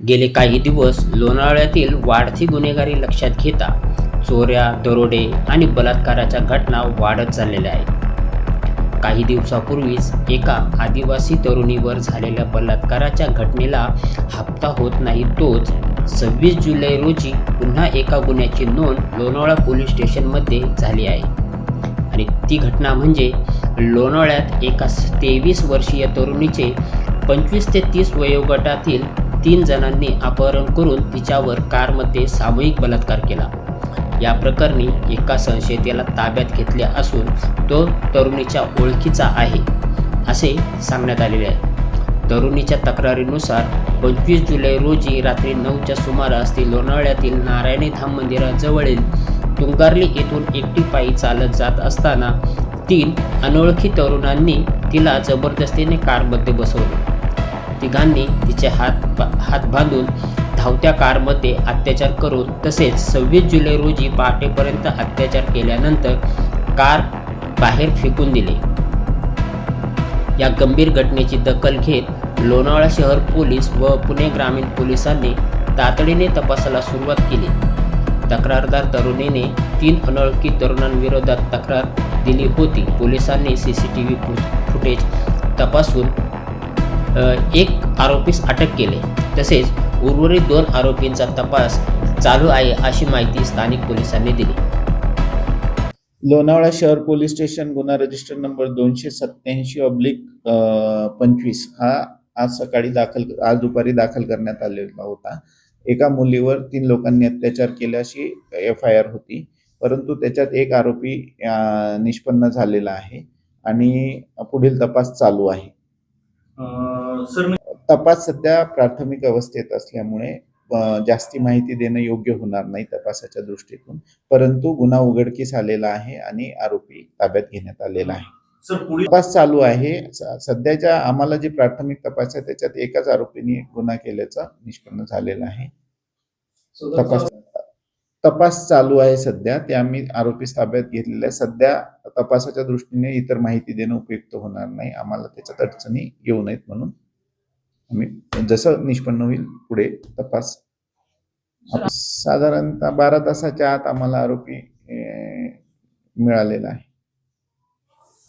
गेले काही दिवस लोणावळ्यातील वाढती गुन्हेगारी लक्षात घेता चोऱ्या दरोडे आणि बलात्काराच्या घटना वाढत चाललेल्या आहेत. काही दिवसापूर्वीच एका आदिवासी तरुणीवर झालेल्या बलात्काराच्या घटनेला हप्ता होत नाही तोच सव्वीस जुलै रोजी पुन्हा एका गुन्ह्याची नोंद लोणावळा पोलीस स्टेशनमध्ये झाली आहे. आणि ती घटना म्हणजे लोणावळ्यात एका तेवीस वर्षीय तरुणीचे पंचवीस ते तीस वयोगटातील तीन जणांनी अपहरण करून तिच्यावर कारमध्ये सामूहिक बलात्कार केला. या प्रकरणी एका संशयितेला ताब्यात घेतले असून तो तरुणीच्या ओळखीचा आहे असे सांगण्यात आलेले आहे. तरुणीच्या तक्रारीनुसार पंचवीस जुलै रोजी रात्री नऊच्या सुमारास ती लोणावळ्यातील नारायणी धाम मंदिराजवळील तुंगारली येथून एकटी पायी चालत जात असताना तीन अनोळखी तरुणांनी तिला जबरदस्तीने कारमध्ये बसवले. तिघांनी तिचे हात हात बांधून धावत्या कारमध्ये अत्याचार करून तसेच सव्वीस जुलै रोजी पहाटेपर्यंत अत्याचार केल्यानंतर कार बाहेर फेकून दिले. या गंभीर घटनेची दखल घेत लोणावळा शहर पोलीस व पुणे ग्रामीण पोलिसांनी तातडीने तपासाला सुरुवात केली. तक्रारदार तरुणीने तीन अनोळखी तरुणांविरोधात तक्रार दिली होती. पोलिसांनी C C T V footage तपासून एक आरोपीस अटक केले. तसेच उर्वरित दोन आरोपींचा तपास चालू आहे अशी माहिती स्थानिक पोलिसांनी दिली. लोणावळा शहर पोलीस स्टेशन गुन्हा रजिस्टर नंबर दोनशे सत्याऐंशी ऑब्लिक पंचवीस हा आज सकाळी दाखल आज दुपारी दाखल करण्यात आलेला होता. एका मुलीवर तीन लोकांनी अत्याचार केल्याची एफ आय आर होती. परंतु त्याच्यात एक आरोपी निष्पन्न झालेला आहे आणि पुढील तपास चालू आहे. सर तपास सध्या प्राथमिक अवस्थेत असल्यामुळे जास्ती माहिती देणं योग्य होणार नाही तपासाच्या दृष्टीतून परंतु गुन्हा उघडकीस आलेला आहे आणि आरोपी ताब्यात घेण्यात आलेला आहे. तपास चालू आहे. सध्याच्या आम्हाला जी प्राथमिक तपास आहे त्याच्यात एकाच आरोपीने गुन्हा केल्याचं निष्पन्न झालेलं आहे. तपास तपास चालू आहे सध्या. ते आम्ही आरोपी ताब्यात घेतलेले आहे सध्या तपासाच्या दृष्टीने इतर माहिती देणं उपयुक्त होणार नाही. आम्हाला त्याच्यात अडचणी येऊ नयेत म्हणून आम्ही जसं निष्पन्न होईल पुढे तपास. साधारणतः बारा तासाच्या आत आम्हाला आरोपी मिळालेला आहे.